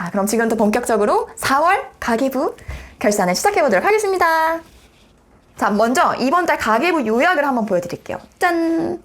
자, 그럼 지금부터 본격적으로 4월 가계부 결산을 시작해 보도록 하겠습니다. 자, 먼저 이번 달 가계부 요약을 한번 보여드릴게요. 짠!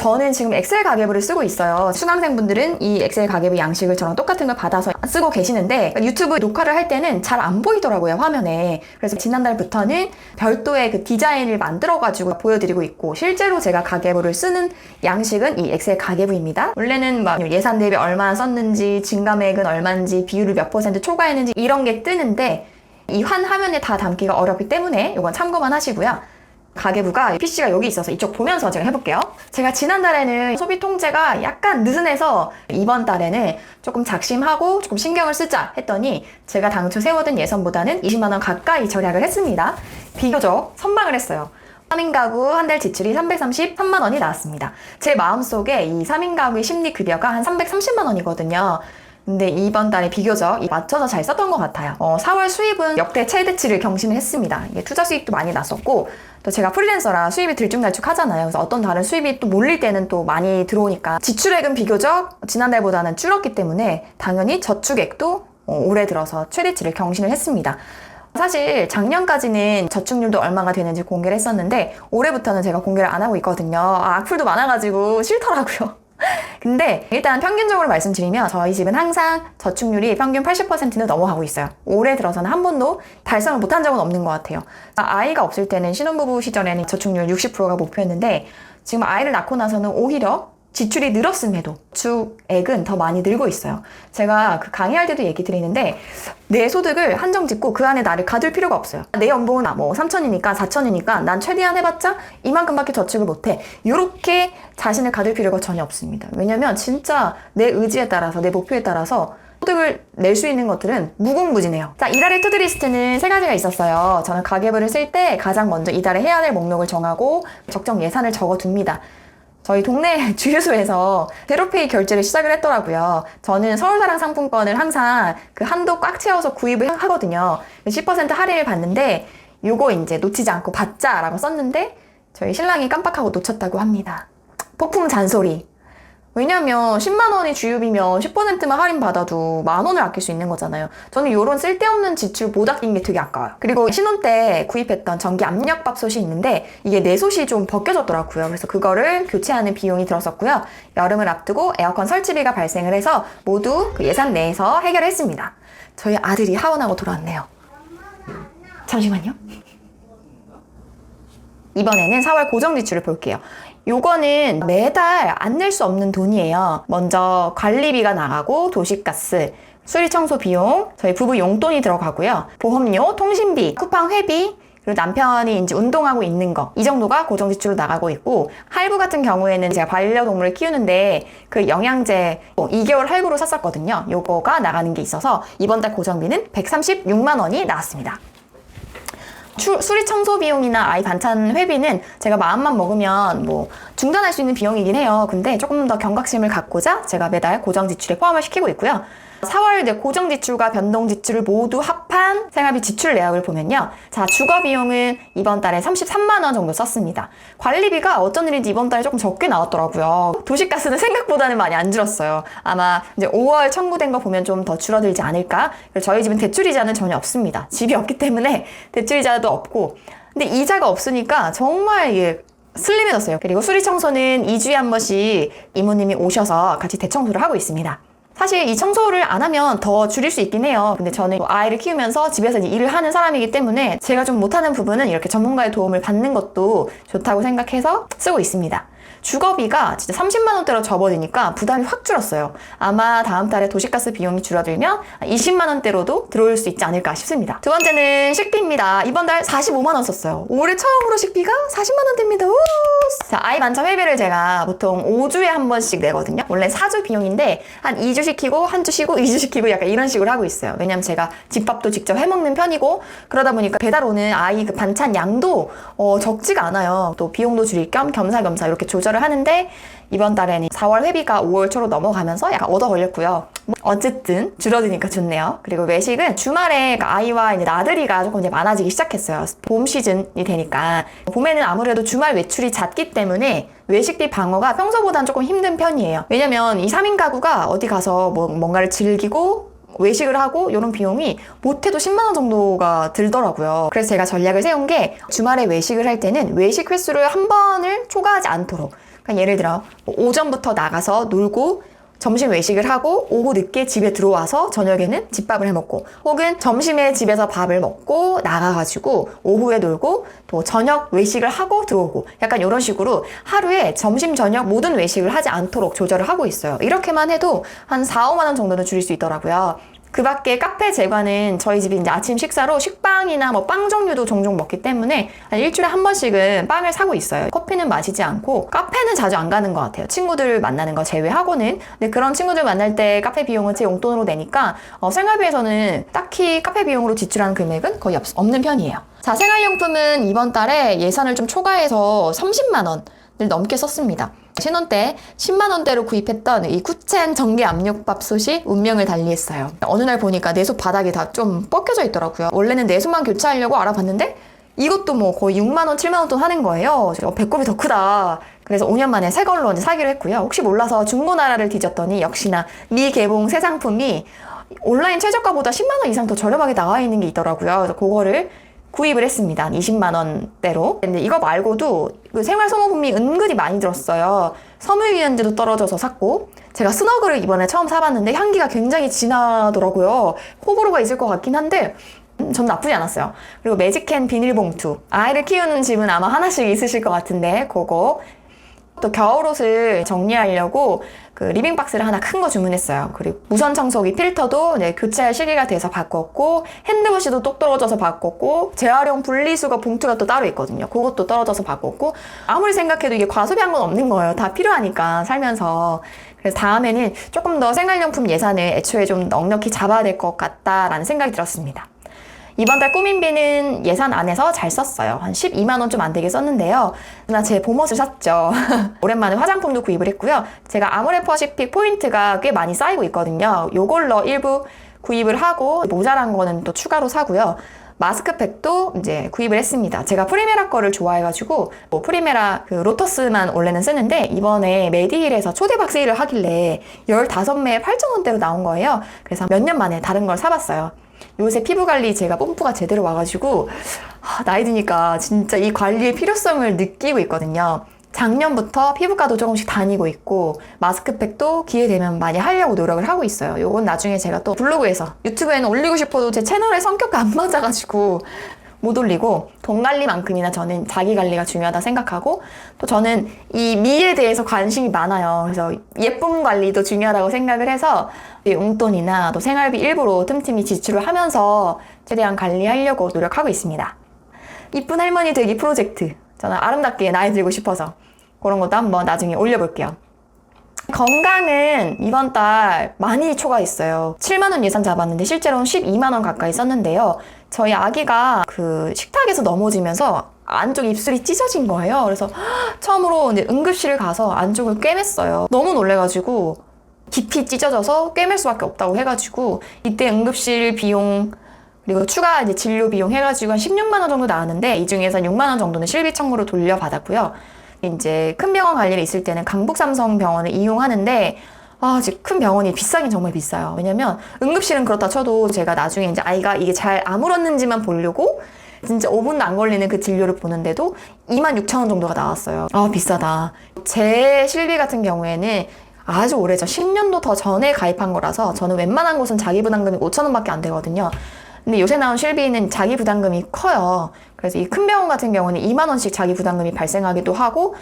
저는 지금 엑셀 가계부를 쓰고 있어요. 수강생분들은 이 엑셀 가계부 양식을 저랑 똑같은 걸 받아서 쓰고 계시는데 유튜브 녹화를 할 때는 잘 안 보이더라고요, 화면에. 그래서 지난달부터는 별도의 그 디자인을 만들어가지고 보여드리고 있고 실제로 제가 가계부를 쓰는 양식은 이 엑셀 가계부입니다. 원래는 막 예산 대비 얼마나 썼는지, 증감액은 얼마인지, 비율을 몇 퍼센트 초과했는지 이런 게 뜨는데 이 한 화면에 다 담기가 어렵기 때문에 이건 참고만 하시고요. 가계부가 PC가 여기 있어서 이쪽 보면서 제가 해볼게요. 제가 지난달에는 소비 통제가 약간 느슨해서 이번 달에는 조금 작심하고 조금 신경을 쓰자 했더니 제가 당초 세워둔 예산보다는 20만원 가까이 절약을 했습니다. 비교적 선방을 했어요. 3인 가구 한 달 지출이 333만 원이 나왔습니다. 제 마음속에 이 3인 가구의 심리 급여가 한 330만 원이거든요. 근데 이번 달에 비교적 맞춰서 잘 썼던 것 같아요. 어, 4월 수입은 역대 최대치를 경신을 했습니다. 이게 투자 수익도 많이 났었고 또 제가 프리랜서라 수입이 들쭉날쭉 하잖아요. 그래서 어떤 달은 수입이 또 몰릴 때는 또 많이 들어오니까 지출액은 비교적 지난달보다는 줄었기 때문에 당연히 저축액도 어, 올해 들어서 최대치를 경신을 했습니다. 사실 작년까지는 저축률도 얼마가 되는지 공개를 했었는데 올해부터는 제가 공개를 안 하고 있거든요. 아, 악플도 많아가지고 싫더라고요. 근데 일단 평균적으로 말씀드리면 저희 집은 항상 저축률이 평균 80%는 넘어가고 있어요. 올해 들어서는 한 번도 달성을 못한 적은 없는 것 같아요. 아이가 없을 때는 신혼부부 시절에는 저축률 60%가 목표였는데 지금 아이를 낳고 나서는 오히려 지출이 늘었음에도 주액은 더 많이 늘고 있어요. 제가 그 강의할 때도 얘기 드리는데 내 소득을 한정 짓고 그 안에 나를 가둘 필요가 없어요. 내 연봉은 뭐 3천이니까 4천이니까 난 최대한 해봤자 이만큼밖에 저축을 못해. 이렇게 자신을 가둘 필요가 전혀 없습니다. 왜냐면 진짜 내 의지에 따라서 내 목표에 따라서 소득을 낼 수 있는 것들은 무궁무진해요. 자, 이달의 투드리스트는 세 가지가 있었어요. 저는 가계부를 쓸 때 가장 먼저 이달에 해야 될 목록을 정하고 적정 예산을 적어둡니다. 저희 동네 주유소에서 제로페이 결제를 시작을 했더라고요. 저는 서울사랑 상품권을 항상 그 한도 꽉 채워서 구입을 하거든요. 10% 할인을 받는데 요거 이제 놓치지 않고 받자라고 썼는데 저희 신랑이 깜빡하고 놓쳤다고 합니다. 폭풍 잔소리. 왜냐면 10만 원이 주유비면 10%만 할인 받아도 만 원을 아낄 수 있는 거잖아요. 저는 이런 쓸데없는 지출 못 아낀 게 되게 아까워요. 그리고 신혼 때 구입했던 전기 압력밥솥이 있는데 이게 내솥이 좀 벗겨졌더라고요. 그래서 그거를 교체하는 비용이 들었었고요. 여름을 앞두고 에어컨 설치비가 발생을 해서 모두 그 예산 내에서 해결했습니다. 저희 아들이 하원하고 돌아왔네요. 잠시만요. 이번에는 4월 고정 지출을 볼게요. 요거는 매달 안 낼 수 없는 돈이에요. 먼저 관리비가 나가고 도시가스, 수리 청소 비용, 저희 부부 용돈이 들어가고요. 보험료, 통신비, 쿠팡 회비, 그리고 남편이 이제 운동하고 있는 거. 이 정도가 고정 지출로 나가고 있고, 할부 같은 경우에는 제가 반려동물을 키우는데 그 영양제 2개월 할부로 샀었거든요. 요거가 나가는 게 있어서 이번 달 고정비는 136만 원이 나왔습니다. 추, 수리 청소 비용이나 아이 반찬 회비는 제가 마음만 먹으면 뭐 중단할 수 있는 비용이긴 해요. 근데 조금 더 경각심을 갖고자 제가 매달 고정 지출에 포함을 시키고 있고요. 4월 이제 고정 지출과 변동 지출을 모두 합한 생활비 지출 내역을 보면요. 자, 주거 비용은 이번 달에 33만 원 정도 썼습니다. 관리비가 어쩐 일인지 이번 달에 조금 적게 나왔더라고요. 도시가스는 생각보다는 많이 안 줄었어요. 아마 이제 5월 청구된 거 보면 좀 더 줄어들지 않을까? 저희 집은 대출이자는 전혀 없습니다. 집이 없기 때문에 대출이자도 없고. 근데 이자가 없으니까 정말 이게 슬림해졌어요. 그리고 수리 청소는 2주에 한 번씩 이모님이 오셔서 같이 대청소를 하고 있습니다. 사실 이 청소를 안 하면 더 줄일 수 있긴 해요. 근데 저는 뭐 아이를 키우면서 집에서 일을 하는 사람이기 때문에 제가 좀 못하는 부분은 이렇게 전문가의 도움을 받는 것도 좋다고 생각해서 쓰고 있습니다. 주거비가 진짜 30만 원대로 접어드니까 부담이 확 줄었어요. 아마 다음 달에 도시가스 비용이 줄어들면 20만 원대로도 들어올 수 있지 않을까 싶습니다. 두 번째는 식비입니다. 이번 달 45만 원 썼어요. 올해 처음으로 식비가 40만 원대입니다. 우! 자, 아이 반찬 회비를 제가 보통 5주에 한 번씩 내거든요. 원래 4주 비용인데 한 2주 시키고 한 주 쉬고 2주 시키고 약간 이런 식으로 하고 있어요. 왜냐면 제가 집밥도 직접 해먹는 편이고 그러다 보니까 배달 오는 아이 그 반찬 양도 어, 적지가 않아요. 또 비용도 줄일 겸 겸사겸사 이렇게 조절 을 하는데 이번 달에는 4월 회비가 5월 초로 넘어가면서 약간 얻어 걸렸고요. 뭐 어쨌든 줄어드니까 좋네요. 그리고 외식은 주말에 아이와 이제 나들이가 조금 이제 많아지기 시작했어요. 봄 시즌이 되니까 봄에는 아무래도 주말 외출이 잦기 때문에 외식비 방어가 평소보다는 조금 힘든 편이에요. 왜냐면 이 3인 가구가 어디 가서 뭐 뭔가를 즐기고 외식을 하고 이런 비용이 못해도 10만 원 정도가 들더라고요. 그래서 제가 전략을 세운 게 주말에 외식을 할 때는 외식 횟수를 한 번을 초과하지 않도록. 그러니까 예를 들어 뭐 오전부터 나가서 놀고 점심 외식을 하고 오후 늦게 집에 들어와서 저녁에는 집밥을 해 먹고 혹은 점심에 집에서 밥을 먹고 나가가지고 오후에 놀고 또 저녁 외식을 하고 들어오고 약간 이런 식으로 하루에 점심 저녁 모든 외식을 하지 않도록 조절을 하고 있어요. 이렇게만 해도 한 4, 5만 원 정도는 줄일 수 있더라고요. 그 밖에 카페 제과는 저희 집이 이제 아침 식사로 식빵이나 뭐 빵 종류도 종종 먹기 때문에 한 일주일에 한 번씩은 빵을 사고 있어요. 커피는 마시지 않고 카페는 자주 안 가는 것 같아요. 친구들 만나는 거 제외하고는. 근데 그런 친구들 만날 때 카페 비용은 제 용돈으로 내니까 어, 생활비에서는 딱히 카페 비용으로 지출하는 금액은 거의 없, 없는 편이에요. 자, 생활용품은 이번 달에 예산을 좀 초과해서 30만 원을 넘게 썼습니다. 신혼 때 10만 원대로 구입했던 이 쿠첸 전기 압력밥솥이 운명을 달리했어요. 어느 날 보니까 내솥 바닥이 다좀 뻗겨져 있더라고요. 원래는 내솥만 교체하려고 알아봤는데 이것도 뭐 거의 6만 원, 7만 원 돈 하는 거예요. 어, 배꼽이 더 크다. 그래서 5년 만에 새 걸로 사기로 했고요. 혹시 몰라서 중고나라를 뒤졌더니 역시나 미개봉 새 상품이 온라인 최저가보다 10만 원 이상 더 저렴하게 나와 있는 게 있더라고요. 그래서 그거를 구입을 했습니다. 한 20만 원대로. 근데 이거 말고도 그 생활 소모품이 은근히 많이 들었어요. 섬유유연제도 떨어져서 샀고 제가 스너그를 이번에 처음 사봤는데 향기가 굉장히 진하더라고요. 호불호가 있을 것 같긴 한데 음, 전 나쁘지 않았어요. 그리고 매직캔 비닐봉투. 아이를 키우는 집은 아마 하나씩 있으실 것 같은데 그거 또 겨울옷을 정리하려고 그 리빙박스를 하나 큰 거 주문했어요. 그리고 무선 청소기 필터도 네, 교체할 시기가 돼서 바꿨고 핸드워시도 똑 떨어져서 바꿨고 재활용 분리수거 봉투가 또 따로 있거든요. 그것도 떨어져서 바꿨고 아무리 생각해도 이게 과소비한 건 없는 거예요. 다 필요하니까 살면서. 그래서 다음에는 조금 더 생활용품 예산을 애초에 좀 넉넉히 잡아야 될 것 같다라는 생각이 들었습니다. 이번 달 꾸민비는 예산 안에서 잘 썼어요. 한 12만 원 좀 안 되게 썼는데요. 나제 봄옷을 샀죠. 오랜만에 화장품도 구입을 했고요. 제가 아모레 퍼시픽 포인트가 꽤 많이 쌓이고 있거든요. 요걸로 일부 구입을 하고 모자란 거는 또 추가로 사고요. 마스크팩도 이제 구입을 했습니다. 제가 프리메라 거를 좋아해가지고 뭐 프리메라 그 로터스만 원래는 쓰는데 이번에 메디힐에서 초대박 세일을 하길래 15매에 8,000원대로 나온 거예요. 그래서 몇 년 만에 다른 걸 사봤어요. 요새 피부 관리 제가 뽐뿌가 제대로 와가지고 하, 나이 드니까 진짜 이 관리의 필요성을 느끼고 있거든요. 작년부터 피부과도 조금씩 다니고 있고 마스크팩도 기회 되면 많이 하려고 노력을 하고 있어요. 요건 나중에 제가 또 블로그에서 유튜브에는 올리고 싶어도 제 채널의 성격과 안 맞아가지고 못 올리고 돈 관리만큼이나 저는 자기 관리가 중요하다 생각하고 또 저는 이 미에 대해서 관심이 많아요. 그래서 예쁨 관리도 중요하다고 생각을 해서 이 용돈이나 또 생활비 일부로 틈틈이 지출을 하면서 최대한 관리하려고 노력하고 있습니다. 이쁜 할머니 되기 프로젝트. 저는 아름답게 나이 들고 싶어서 그런 것도 한번 나중에 올려볼게요. 건강은 이번 달 많이 초과했어요. 7만원 예산 잡았는데 실제로는 12만원 가까이 썼는데요. 저희 아기가 그 식탁에서 넘어지면서 안쪽 입술이 찢어진 거예요. 그래서 처음으로 이제 응급실을 가서 안쪽을 꿰맸어요. 너무 놀래가지고 깊이 찢어져서 꿰맬 수밖에 없다고 해가지고 이때 응급실 비용 그리고 추가 이제 진료 비용 해가지고 한 16만 원 정도 나왔는데 이 중에서 6만 원 정도는 실비 청구로 돌려받았고요. 이제 큰 병원 갈 일이 있을 때는 강북 삼성 병원을 이용하는데 아, 이제 큰 병원이 비싸긴 정말 비싸요. 왜냐면 응급실은 그렇다 쳐도 제가 나중에 이제 아이가 이게 잘 아물었는지만 보려고 진짜 5분도 안 걸리는 그 진료를 보는데도 2만 6천 원 정도가 나왔어요. 아, 비싸다. 제 실비 같은 경우에는 아주 오래전 10년도 더 전에 가입한 거라서 저는 웬만한 곳은 자기 부담금이 5천 원밖에 안 되거든요. 근데 요새 나온 실비는 자기 부담금이 커요. 그래서 이 큰 병원 같은 경우는 2만 원씩 자기 부담금이 발생하기도 하고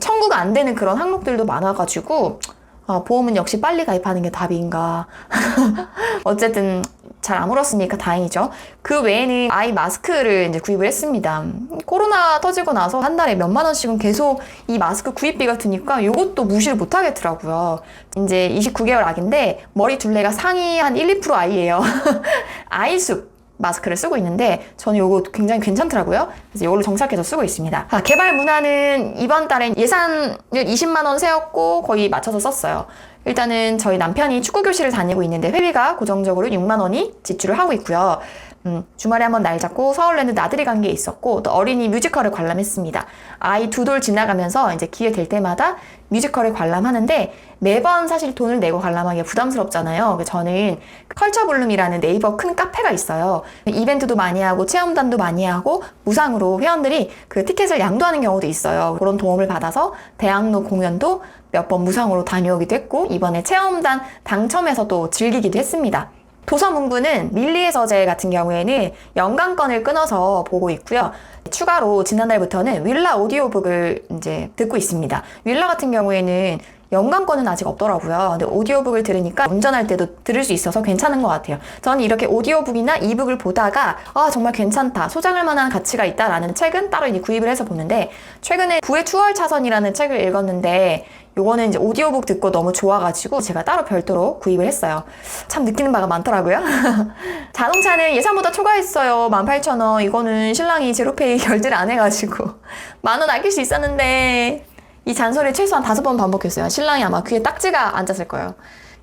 청구가 안 되는 그런 항목들도 많아가지고 아, 보험은 역시 빨리 가입하는 게 답인가. 어쨌든 잘 아물었으니까 다행이죠. 그 외에는 아이 마스크를 이제 구입을 했습니다. 코로나 터지고 나서 한 달에 몇만 원씩은 계속 이 마스크 구입비가 드니까 이것도 무시를 못 하겠더라고요. 이제 29개월 아기인데 머리 둘레가 상위 한 1, 2% 아이예요. 아이숲. 마스크를 쓰고 있는데 저는 이거 굉장히 괜찮더라고요. 그래서 이걸로 정착해서 쓰고 있습니다. 아, 개발 문화는 이번 달에 예산을 20만 원 세웠고 거의 맞춰서 썼어요. 일단은 저희 남편이 축구 교실을 다니고 있는데 회비가 고정적으로 6만 원이 지출을 하고 있고요. 음, 주말에 한번 날 잡고 서울랜드 나들이 간 게 있었고 또 어린이 뮤지컬을 관람했습니다. 아이 두 돌 지나가면서 이제 기회 될 때마다 뮤지컬을 관람하는데 매번 사실 돈을 내고 관람하기가 부담스럽잖아요. 그래서 저는 컬처블룸이라는 네이버 큰 카페가 있어요. 이벤트도 많이 하고 체험단도 많이 하고 무상으로 회원들이 그 티켓을 양도하는 경우도 있어요. 그런 도움을 받아서 대학로 공연도 몇 번 무상으로 다녀오기도 했고 이번에 체험단 당첨해서 또 즐기기도 했습니다. 도서문구는 밀리의 서재 같은 경우에는 연간권을 끊어서 보고 있고요. 추가로 지난달부터는 윌라 오디오북을 이제 듣고 있습니다. 윌라 같은 경우에는 연간권은 아직 없더라고요. 근데 오디오북을 들으니까 운전할 때도 들을 수 있어서 괜찮은 것 같아요. 저는 이렇게 오디오북이나 이북을 보다가 아 정말 괜찮다, 소장할 만한 가치가 있다라는 책은 따로 이제 구입을 해서 보는데 최근에 구의 추월 차선이라는 책을 읽었는데 요거는 이제 오디오북 듣고 너무 좋아가지고 제가 따로 별도로 구입을 했어요. 참 느끼는 바가 많더라고요. 자동차는 예산보다 초과했어요. 18,000원. 이거는 신랑이 제로페이 결제를 안 해가지고 만 원 아낄 수 있었는데 이 잔소리 최소한 다섯 번 반복했어요. 신랑이 아마 귀에 딱지가 앉았을 거예요.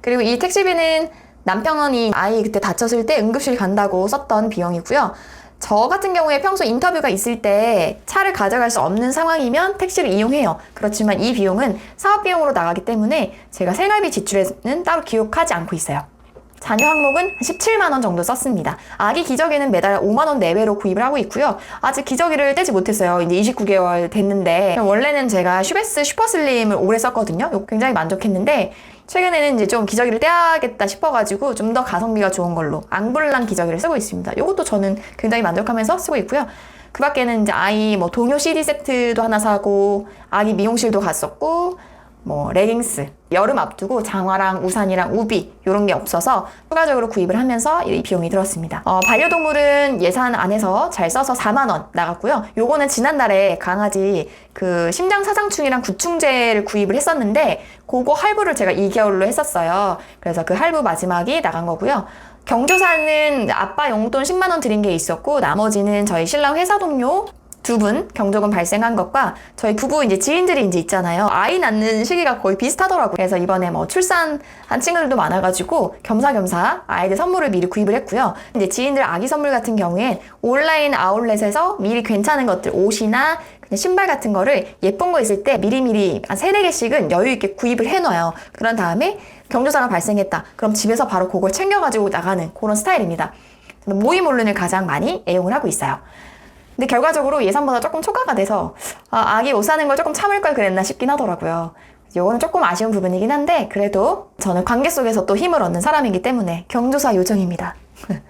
그리고 이 택시비는 남편이 아이 그때 다쳤을 때 응급실 간다고 썼던 비용이고요. 저 같은 경우에 평소 인터뷰가 있을 때 차를 가져갈 수 없는 상황이면 택시를 이용해요. 그렇지만 이 비용은 사업 비용으로 나가기 때문에 제가 생활비 지출에는 따로 기록하지 않고 있어요. 자녀 항목은 17만원 정도 썼습니다. 아기 기저귀는 매달 5만원 내외로 구입을 하고 있고요. 아직 기저귀를 떼지 못했어요. 이제 29개월 됐는데, 원래는 제가 슈베스 슈퍼슬림을 오래 썼거든요. 굉장히 만족했는데, 최근에는 이제 좀 기저귀를 떼야겠다 싶어가지고 좀 더 가성비가 좋은 걸로 앙블랑 기저귀를 쓰고 있습니다. 이것도 저는 굉장히 만족하면서 쓰고 있고요. 그 밖에는 이제 아이 뭐 동요 CD 세트도 하나 사고, 아기 미용실도 갔었고, 뭐 레깅스 여름 앞두고 장화랑 우산이랑 우비 이런 게 없어서 추가적으로 구입을 하면서 이 비용이 들었습니다. 어, 반려동물은 예산 안에서 잘 써서 4만 원 나갔고요. 요거는 지난달에 강아지 그 심장 사상충이랑 구충제를 구입을 했었는데 그거 할부를 제가 2개월로 했었어요. 그래서 그 할부 마지막이 나간 거고요. 경조사는 아빠 용돈 10만 원 드린 게 있었고 나머지는 저희 신랑 회사 동료 두 분 경조금 발생한 것과 저희 부부 이제 지인들이 이제 있잖아요. 아이 낳는 시기가 거의 비슷하더라고요. 그래서 이번에 뭐 출산한 친구들도 많아가지고 겸사겸사 아이들 선물을 미리 구입을 했고요. 이제 지인들 아기 선물 같은 경우엔 온라인 아울렛에서 미리 괜찮은 것들 옷이나 신발 같은 거를 예쁜 거 있을 때 미리미리 한 세네 개씩은 여유 있게 구입을 해놔요. 그런 다음에 경조사가 발생했다. 그럼 집에서 바로 그걸 챙겨가지고 나가는 그런 스타일입니다. 모임 온론을 가장 많이 애용을 하고 있어요. 근데 결과적으로 예산보다 조금 초과가 돼서 아, 아기 옷 사는 걸 조금 참을 걸 그랬나 싶긴 하더라고요. 요거는 조금 아쉬운 부분이긴 한데 그래도 저는 관계 속에서 또 힘을 얻는 사람이기 때문에 경조사 요정입니다.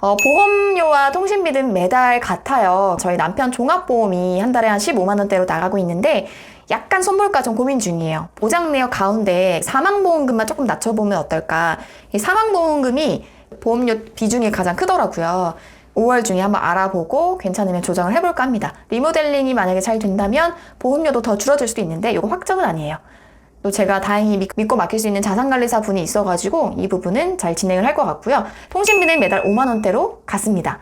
어, 보험료와 통신비는 매달 같아요. 저희 남편 종합보험이 한 달에 한 15만 원대로 나가고 있는데 약간 손볼까 좀 고민 중이에요. 보장 내역 가운데 사망보험금만 조금 낮춰보면 어떨까. 이 사망보험금이 보험료 비중이 가장 크더라고요. 5월 중에 한번 알아보고 괜찮으면 조정을 해볼까 합니다. 리모델링이 만약에 잘 된다면 보험료도 더 줄어들 수도 있는데 이거 확정은 아니에요. 또 제가 다행히 믿- 믿고 맡길 수 있는 자산관리사 분이 있어가지고 이 부분은 잘 진행을 할 것 같고요. 통신비는 매달 5만 원대로 갔습니다.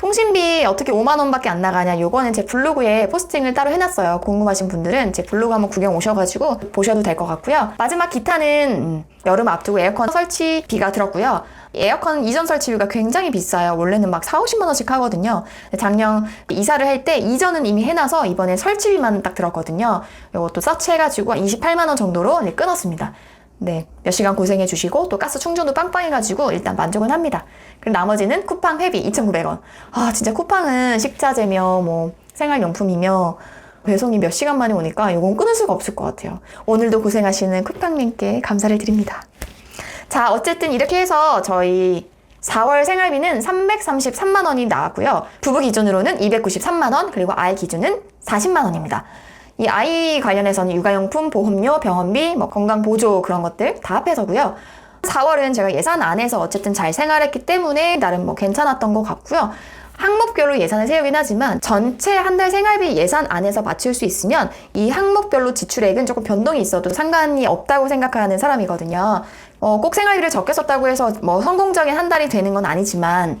통신비 어떻게 5만 원밖에 안 나가냐? 요거는 제 블로그에 포스팅을 따로 해놨어요. 궁금하신 분들은 제 블로그 한번 구경 오셔가지고 보셔도 될 것 같고요. 마지막 기타는 음, 여름 앞두고 에어컨 설치비가 들었고요. 에어컨 이전 설치비가 굉장히 비싸요. 원래는 막 4, 50만 원씩 하거든요. 작년 이사를 할 때 이전은 이미 해놔서 이번에 설치비만 딱 들었거든요. 이것도 서치해가지고 28만 원 정도로 끊었습니다. 네, 몇 시간 고생해 주시고 또 가스 충전도 빵빵해가지고 일단 만족은 합니다. 그리고 나머지는 쿠팡 회비 2,900원. 아 진짜 쿠팡은 식자재며 뭐 생활용품이며 배송이 몇 시간 만에 오니까 이건 끊을 수가 없을 것 같아요. 오늘도 고생하시는 쿠팡님께 감사를 드립니다. 자, 어쨌든 이렇게 해서 저희 4월 생활비는 333만 원이 나왔고요. 부부 기준으로는 293만 원, 그리고 아이 기준은 40만 원입니다. 이 아이 관련해서는 육아용품, 보험료, 병원비, 뭐 건강 보조 그런 것들 다 합해서고요. 4월은 제가 예산 안에서 어쨌든 잘 생활했기 때문에 나름 뭐 괜찮았던 것 같고요. 항목별로 예산을 세우긴 하지만 전체 한 달 생활비 예산 안에서 맞출 수 있으면 이 항목별로 지출액은 조금 변동이 있어도 상관이 없다고 생각하는 사람이거든요. 어, 꼭 생활비를 적게 썼다고 해서 뭐 성공적인 한 달이 되는 건 아니지만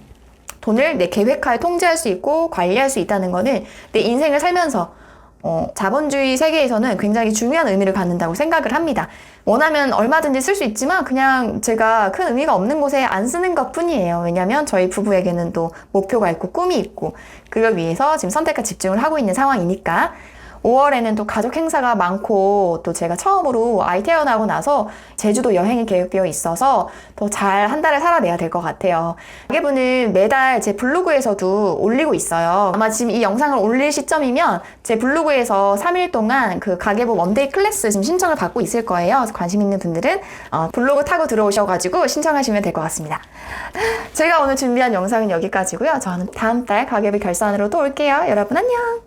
돈을 내 계획하에 통제할 수 있고 관리할 수 있다는 거는 내 인생을 살면서 어, 자본주의 세계에서는 굉장히 중요한 의미를 갖는다고 생각을 합니다. 원하면 얼마든지 쓸 수 있지만 그냥 제가 큰 의미가 없는 곳에 안 쓰는 것 뿐이에요. 왜냐면 저희 부부에게는 또 목표가 있고 꿈이 있고 그걸 위해서 지금 선택과 집중을 하고 있는 상황이니까 5월에는 또 가족 행사가 많고 또 제가 처음으로 아이 태어나고 나서 제주도 여행이 계획되어 있어서 더 잘 한 달을 살아내야 될 것 같아요. 가계부는 매달 제 블로그에서도 올리고 있어요. 아마 지금 이 영상을 올릴 시점이면 제 블로그에서 3일 동안 그 가계부 원데이 클래스 지금 신청을 받고 있을 거예요. 관심 있는 분들은 어, 블로그 타고 들어오셔가지고 신청하시면 될 것 같습니다. 제가 오늘 준비한 영상은 여기까지고요. 저는 다음 달 가계부 결산으로 또 올게요. 여러분 안녕!